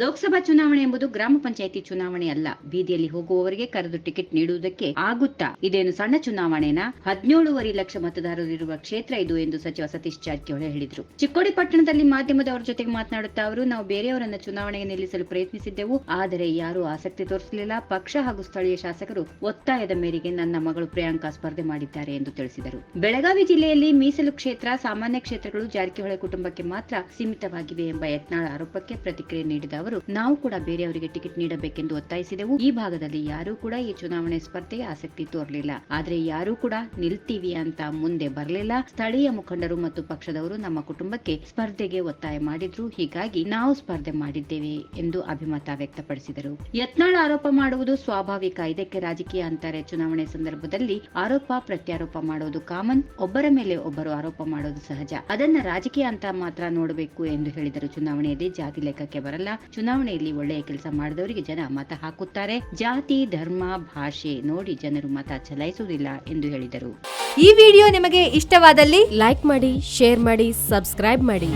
ಲೋಕಸಭಾ ಚುನಾವಣೆ ಎಂಬುದು ಗ್ರಾಮ ಪಂಚಾಯಿತಿ ಚುನಾವಣೆ ಅಲ್ಲ. ಬೀದಿಯಲ್ಲಿ ಹೋಗುವವರಿಗೆ ಕರೆದು ಟಿಕೆಟ್ ನೀಡುವುದಕ್ಕೆ ಆಗುತ್ತಾ? ಇದೇನು ಸಣ್ಣ ಚುನಾವಣೆನ? ಹದಿನೇಳುವರೆ ಲಕ್ಷ ಮತದಾರರು ಇರುವ ಕ್ಷೇತ್ರ ಇದು ಎಂದು ಸಚಿವ ಸತೀಶ್ ಜಾರಕಿಹೊಳಿ ಹೇಳಿದರು. ಚಿಕ್ಕೋಡಿ ಪಟ್ಟಣದಲ್ಲಿ ಮಾಧ್ಯಮದವರ ಜೊತೆಗೆ ಮಾತನಾಡುತ್ತಾ ಅವರು, ನಾವು ಬೇರೆಯವರನ್ನ ಚುನಾವಣೆಗೆ ನಿಲ್ಲಿಸಲು ಪ್ರಯತ್ನಿಸಿದ್ದೆವು, ಆದರೆ ಯಾರೂ ಆಸಕ್ತಿ ತೋರಿಸಲಿಲ್ಲ. ಪಕ್ಷ ಹಾಗೂ ಸ್ಥಳೀಯ ಶಾಸಕರು ಒತ್ತಾಯದ ಮೇರೆಗೆ ನನ್ನ ಮಗಳು ಪ್ರಿಯಾಂಕಾ ಸ್ಪರ್ಧೆ ಮಾಡಿದ್ದಾರೆ ಎಂದು ತಿಳಿಸಿದರು. ಬೆಳಗಾವಿ ಜಿಲ್ಲೆಯಲ್ಲಿ ಮೀಸಲು ಕ್ಷೇತ್ರ, ಸಾಮಾನ್ಯ ಕ್ಷೇತ್ರಗಳು ಜಾರಕಿಹೊಳಿ ಕುಟುಂಬಕ್ಕೆ ಮಾತ್ರ ಸೀಮಿತವಾಗಿವೆ ಎಂಬ ಯತ್ನಾಳ ಆರೋಪಕ್ಕೆ ಪ್ರತಿಕ್ರಿಯೆ ನೀಡಿದ ಅವರು, ನಾವು ಕೂಡ ಬೇರೆಯವರಿಗೆ ಟಿಕೆಟ್ ನೀಡಬೇಕೆಂದು ಒತ್ತಾಯಿಸಿದೆವು. ಈ ಭಾಗದಲ್ಲಿ ಯಾರೂ ಕೂಡ ಈ ಚುನಾವಣೆ ಸ್ಪರ್ಧೆಗೆ ಆಸಕ್ತಿ ತೋರಲಿಲ್ಲ. ಆದರೆ ಯಾರೂ ಕೂಡ ನಿಲ್ತೀವಿ ಅಂತ ಮುಂದೆ ಬರಲಿಲ್ಲ. ಸ್ಥಳೀಯ ಮುಖಂಡರು ಮತ್ತು ಪಕ್ಷದವರು ನಮ್ಮ ಕುಟುಂಬಕ್ಕೆ ಸ್ಪರ್ಧೆಗೆ ಒತ್ತಾಯ ಮಾಡಿದ್ರು. ಹೀಗಾಗಿ ನಾವು ಸ್ಪರ್ಧೆ ಮಾಡಿದ್ದೇವೆ ಎಂದು ಅಭಿಮತ ವ್ಯಕ್ತಪಡಿಸಿದರು. ಯತ್ನಾಳ ಆರೋಪ ಮಾಡುವುದು ಸ್ವಾಭಾವಿಕ. ಇದಕ್ಕೆ ರಾಜಕೀಯ ಅಂತಾರೆ. ಚುನಾವಣೆ ಸಂದರ್ಭದಲ್ಲಿ ಆರೋಪ, ಪ್ರತ್ಯಾರೋಪ ಮಾಡೋದು ಕಾಮನ್. ಒಬ್ಬರ ಮೇಲೆ ಒಬ್ಬರು ಆರೋಪ ಮಾಡೋದು ಸಹಜ. ಅದನ್ನ ರಾಜಕೀಯ ಅಂತ ಮಾತ್ರ ನೋಡಬೇಕು ಎಂದು ಹೇಳಿದರು. ಚುನಾವಣೆಯಲ್ಲಿ ಜಾತಿ ಲೆಕ್ಕಕ್ಕೆ ಬರಲ್ಲ. ಚುನಾವಣೆಯಲ್ಲಿ ಒಳ್ಳೆಯ ಕೆಲಸ ಮಾಡಿದವರಿಗೆ ಜನ ಮತ ಹಾಕುತ್ತಾರೆ. ಜಾತಿ, ಧರ್ಮ, ಭಾಷೆ ನೋಡಿ ಜನರು ಮತ ಚಲಾಯಿಸುವುದಿಲ್ಲ ಎಂದು ಹೇಳಿದರು. ಈ ವಿಡಿಯೋ ನಿಮಗೆ ಇಷ್ಟವಾದಲ್ಲಿ ಲೈಕ್ ಮಾಡಿ, ಶೇರ್ ಮಾಡಿ, ಸಬ್ಸ್ಕ್ರೈಬ್ ಮಾಡಿ.